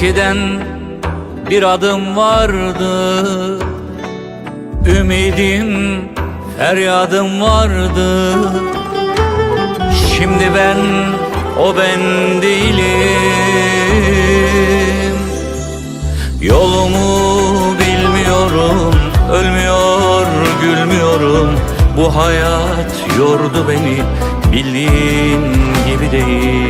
Eskiden bir adım vardı. Ümidim, feryadım vardı. Şimdi ben o ben değilim. Yolumu bilmiyorum Ölmüyor, gülmüyorum. Bu hayat yordu beni Bildiğin gibi değil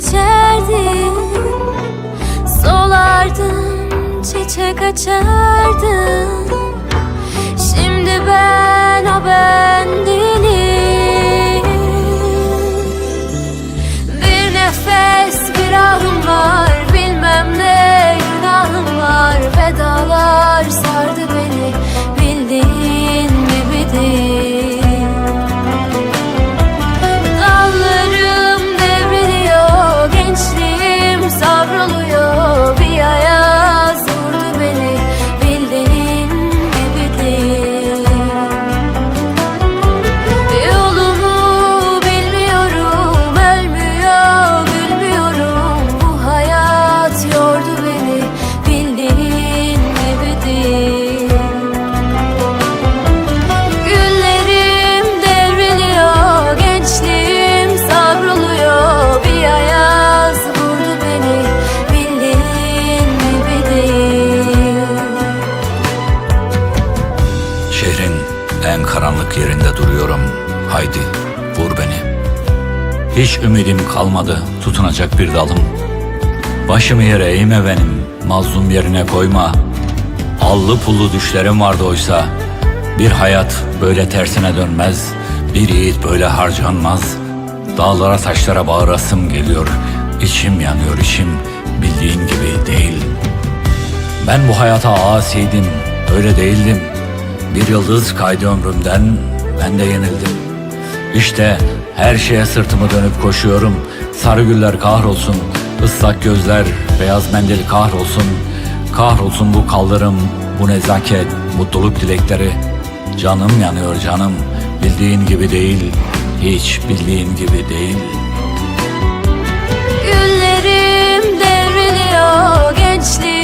seçerdim Solardım, çiçek açardım Şimdi ben o ben değilim. Bir nefes bir ahım var. Bilmem ne günahım var. Vedalar sardı karanlık yerinde duruyorum. Haydi vur beni. Hiç ümidim kalmadı tutunacak bir dalım. Başımı yere eğme benim Mazlum yerine koyma. Allı pullu düşlerim vardı oysa Bir hayat böyle tersine dönmez. Bir yiğit böyle harcanmaz. Dağlara taşlara bağırasım geliyor. İçim yanıyor içim Bildiğin gibi değil. Ben bu hayata asiydim, öyle değildim. Bir yıldız kaydı ömrümden, ben de yenildim. İşte her şeye sırtımı dönüp koşuyorum. Sarı güller kahrolsun, ıslak gözler, beyaz mendil kahrolsun. Kahrolsun bu kaldırım, bu nezaket, mutluluk dilekleri. Canım yanıyor canım, bildiğin gibi değil, hiç bildiğin gibi değil. Güllerim devriliyor, gençliğim